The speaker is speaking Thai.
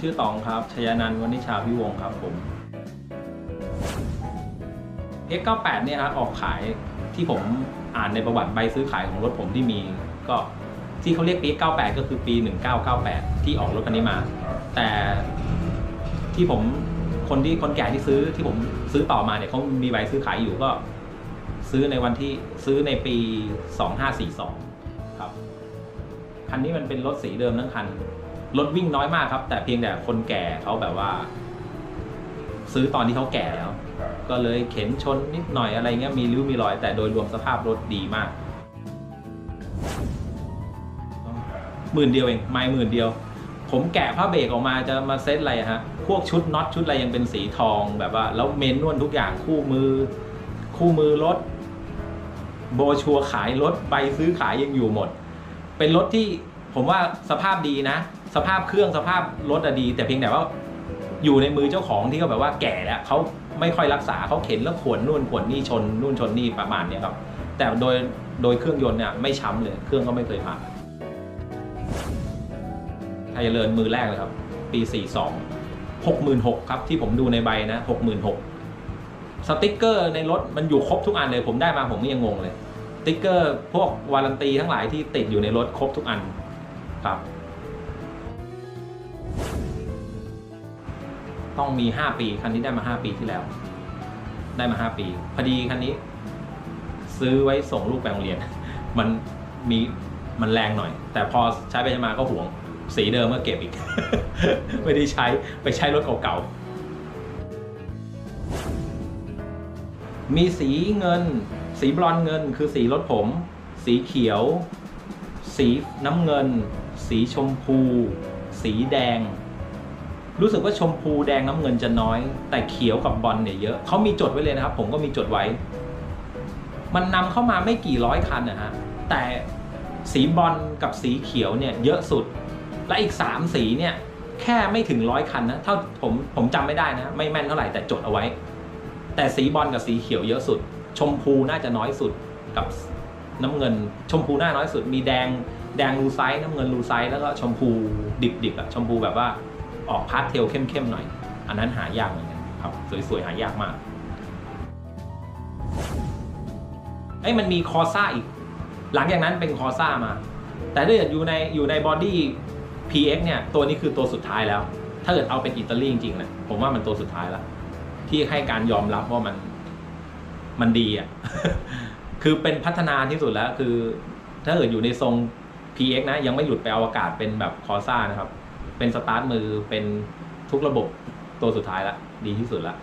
ชื่อตองครับชยานันท์วณิชาพิวงศ์ครับผม X98 เนี่ยครับออกขายที่ผมอ่านในประวัติใบซื้อขายของรถผมที่มี ก็ที่เขาเรียกปี 98 ก็คือปี 1998 ที่ออกรถคันนี้มา แต่ที่ผมคนที่คนแก่ที่ซื้อที่ผมซื้อต่อมาเนี่ยเขามีใบซื้อขายอยู่ก็ ซื้อในวันที่ซื้อในปี 2542 ครับ คันนี้มันเป็นรถสีเดิมทั้งคัน รถวิ่งน้อยมากครับ แต่เพียงแต่คนแก่เขาแบบว่า ซื้อตอนที่เขาแก่แล้ว ก็เลยเข็นชนนิดหน่อยอะไรเงี้ยมีริ้วมีรอย แต่โดยรวมสภาพรถดีมากหมื่นเดียวเองไม่หมื่นเดียว ผมแกะผ้าเบรกออกมาจะมาเซตอะไรฮะพวกชุดน็อตชุดอะไรยังเป็นสีทองแบบว่า แล้วเมนนวลทุกอย่างคู่มือ คู่มือรถโบชัวร์ขายรถใบซื้อขายยังอยู่หมด เป็นรถที่ผมว่าสภาพดีนะ สภาพเครื่องสภาพรถอะดี แต่เพียงแต่ว่าอยู่ในมือเจ้าของที่เขาแบบว่าแก่แล้วเขาไม่ค่อยรักษาเขาเข็นแล้วขวนนู่นขวนนี่ชนนู่นชนนี่ประมาณเนี้ยครับ แต่โดยโดยเครื่องยนต์เนี่ยไม่ช้ำเลย เครื่องก็ไม่เคยผ่านไทยเจริญมือแรกเลยครับ ปี 42 66,000ครับที่ผมดูในใบนะ66,000สติกเกอร์ในรถมันอยู่ครบทุกอันเลยผมได้มาผมก็ยังงงเลยสติกเกอร์พวกวารันตีทั้งหลายที่ติดอยู่ในรถครบทุกอันครับ ต้องมี 5 ปี คันนี้ได้มา 5 ปีที่แล้ว ได้มา 5 ปี พอดีคันนี้ ซื้อไว้ส่งลูกไปโรงเรียน มันมีมันแรงหน่อย แต่พอใช้ไปใช้มาก็ห่วง สีเดิมก็เก็บอีก ไม่ได้ใช้ไปใช้รถเก่าๆ มีสีเงิน สีบรอนเงิน คือสีรถผม สีเขียว สีน้ำเงิน สีชมพู สีแดง รู้สึกว่าชมพูแดงน้ำเงินจะน้อย แต่เขียวกับบอลเนี่ยเยอะเขามีจดไว้เลยนะครับ ผมก็มีจดไว้ มันนำเข้ามาไม่กี่ร้อยคันนะฮะแต่สีบอลกับสีเขียวเนี่ยเยอะสุด และอีกสามสีเนี่ยแค่ไม่ถึงร้อยคันนะเท่าผมผมจำไม่ได้นะ ไม่แม่นเท่าไหร่แต่จดเอาไว้ แต่สีบอลกับสีเขียวเยอะสุด ชมพูน่าจะน้อยสุดกับน้ำเงิน ชมพูน่าน้อยสุดมีแดงแดงลูไซส์น้ำเงินลูไซส์แล้วก็ชมพูดิบๆอะชมพูแบบว่า ออกพาสเทลเข้มๆหน่อย อันนั้นหายากเหมือนกันครับ สวยๆ หายากมากไอ้ยมันมีคอซ่าอีก หลังจากนั้นเป็นคอซ่ามา แต่ถ้าเกิดอยู่ในอยู่ในบอดี้ PX เนี่ย ตัวนี้คือตัวสุดท้ายแล้ว ถ้าเกิดเอาเป็นอิตาลีจริงๆนะผมว่ามันตัวสุดท้ายแล้ว ที่ให้การยอมรับว่ามันมันดีอะ คือเป็นพัฒนาที่สุดแล้ว คือ ถ้าเกิดอยู่ในทรง PX นะ ยังไม่หลุดไปอวกาศเป็นแบบคอซ่านะครับ เป็นสตาร์ทมือเป็นทุกระบบตัวสุดท้ายละดีที่สุดละ